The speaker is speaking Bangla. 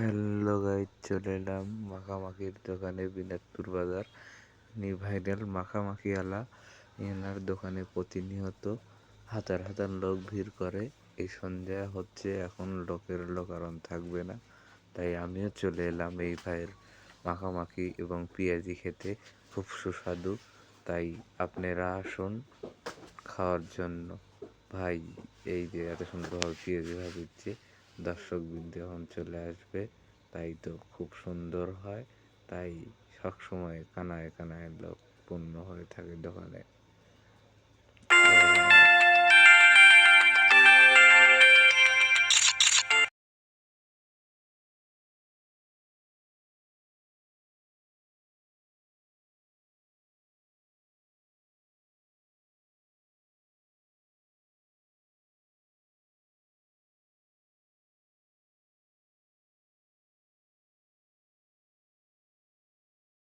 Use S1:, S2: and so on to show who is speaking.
S1: হ্যালো গাইজ চলে এলাম মাখামাখির দোকানে বিনাদপুর বাজার। নি ভাইরাল মাখামাখি আলা, এনার দোকানে প্রতিনিয়ত হাজার হাজার লোক ভিড় করে। এই সন্ধ্যা হচ্ছে, এখন লোকের লোকারণ থাকবে না। তাই আমিও চলে এলাম এই ভাইয়ের মাখামাখি এবং পেঁয়াজি খেতে। খুব সুস্বাদু। তাই আপনারা আসুন খাওয়ার জন্য। ভাই, এই যে এত সুন্দরভাবে পেঁয়াজি ভাবিচ্ছে দর্শক যখন চলে আসবে। তাই তো খুব সুন্দর হয়। তাই সবসময় কানায় কানায় লোক পূর্ণ হয়ে থাকে দোকানে।